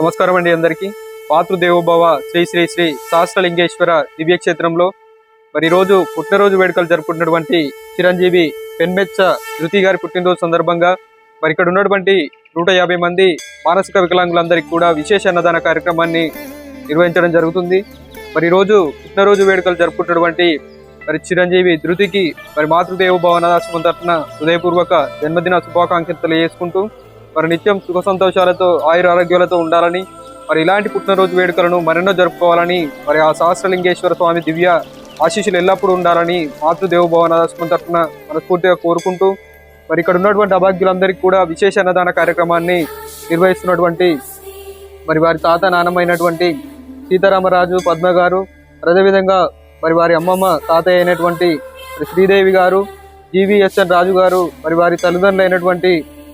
నమస్కారం అండి అందరికీ. మాతృదేవోభవ శ్రీ శ్రీ శ్రీ సహస్రలింగేశ్వర దివ్యక్షేత్రంలో మరి రోజు పుట్టినరోజు వేడుకలు జరుపుకుంటున్నటువంటి చిరంజీవి పెన్మెచ్చ ధృతి గారి పుట్టినరోజు సందర్భంగా మరి ఇక్కడ ఉన్నటువంటి నూట యాభై మంది మానసిక వికలాంగులందరికీ కూడా విశేష అన్నదాన కార్యక్రమాన్ని నిర్వహించడం జరుగుతుంది. మరి రోజు పుట్టినరోజు వేడుకలు జరుపుకుంటున్నటువంటి మరి చిరంజీవి ధృతికి మరి మాతృదేవోభవ అనాథాశ్రమం తరఫున హృదయపూర్వక జన్మదిన శుభాకాంక్షలు తెలియజేసుకుంటూ మరి నిత్యం సుఖ సంతోషాలతో ఆయుర ఆరోగ్యాలతో ఉండాలని మరి ఇలాంటి పుట్టినరోజు వేడుకలను మరెన్నో జరుపుకోవాలని మరి ఆ సహస్రలింగేశ్వర స్వామి దివ్య ఆశీస్సులు ఎల్లప్పుడూ ఉండాలని మాతృదేవభవన దర్శనం తరఫున మనస్ఫూర్తిగా కోరుకుంటూ మరి ఇక్కడ ఉన్నటువంటి అభాగ్యులందరికీ కూడా విశేష అన్నదాన కార్యక్రమాన్ని నిర్వహిస్తున్నటువంటి మరి వారి తాత నాన్నమైనటువంటి సీతారామరాజు పద్మ గారు అదేవిధంగా మరి వారి అమ్మమ్మ తాతయ్య అయినటువంటి మరి శ్రీదేవి గారు జీవీఎస్ఎన్ రాజు గారు మరి వారి తల్లిదండ్రులు అయినటువంటి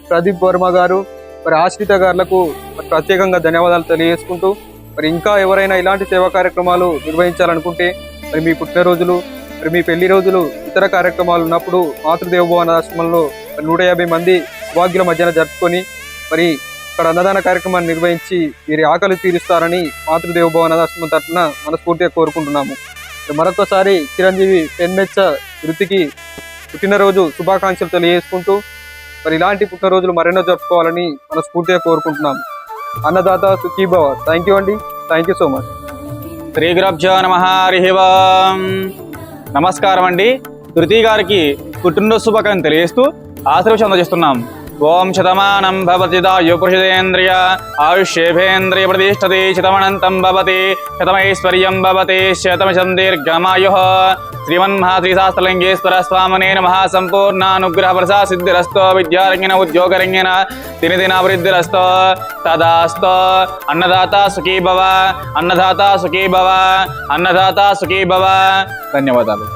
ప్రదీప్ వర్మ గారు మరి ఆశ్రిత గారులకు ప్రత్యేకంగా ధన్యవాదాలు తెలియజేసుకుంటూ మరి ఇంకా ఎవరైనా ఇలాంటి సేవా కార్యక్రమాలు నిర్వహించాలనుకుంటే మరి మీ పుట్టినరోజులు మరి మీ పెళ్ళి రోజులు ఇతర కార్యక్రమాలు ఉన్నప్పుడు మాతృదేవభవన ఆశ్రమంలో నూట యాభై మంది అభాగ్యుల మధ్యన జరుపుకొని మరి ఇక్కడ అన్నదాన కార్యక్రమాన్ని నిర్వహించి వీరి ఆకలి తీరుస్తారని మాతృదేవభవన ఆశ్రమం తరఫున మనస్ఫూర్తిగా కోరుకుంటున్నాము. మరొకసారి చిరంజీవి పెన్మెచ్చ వృత్తికి పుట్టినరోజు శుభాకాంక్షలు తెలియజేసుకుంటూ మరి ఇలాంటి పుట్టినరోజులు మరెన్నో జరుపుకోవాలని మనస్ఫూర్తిగా కోరుకుంటున్నాము అన్నదాత సుఖీభవ థ్యాంక్ యూ అండి. థ్యాంక్ యూ సో మచ్ శ్రీగురభ్యో నమ. హరి నమస్కారం అండి. తృతీ గారికి పుట్టినరోజు శుభాకాంక్షలు తెలియజేస్తూ ఆశీర్వచనం అందజేస్తున్నాం. ఓం శతమానం భవతి దాయుపురుషేంద్రియ ఆయుష్యేభేంద్రియ ప్రతిష్టతి శతమనంతం భవతి శతమైశ్వర్యం భవతి శతమశం దీర్ఘమాయు శ్రీమన్మహాశ్రీశాస్త్రలింగేశ్వర స్వామినే నమ సంపూర్ణానుగ్రహ ప్రసా సిద్ధిరస్తో విద్యారంగిన ఉద్యోగరంగిన దినదినాభివృద్ధిరస్తో తదాస్తో అన్నదాత సుఖీ భవ అన్నదాత సుఖీ భవ అన్నదాత సుఖీ భవ ధన్యవాదాలు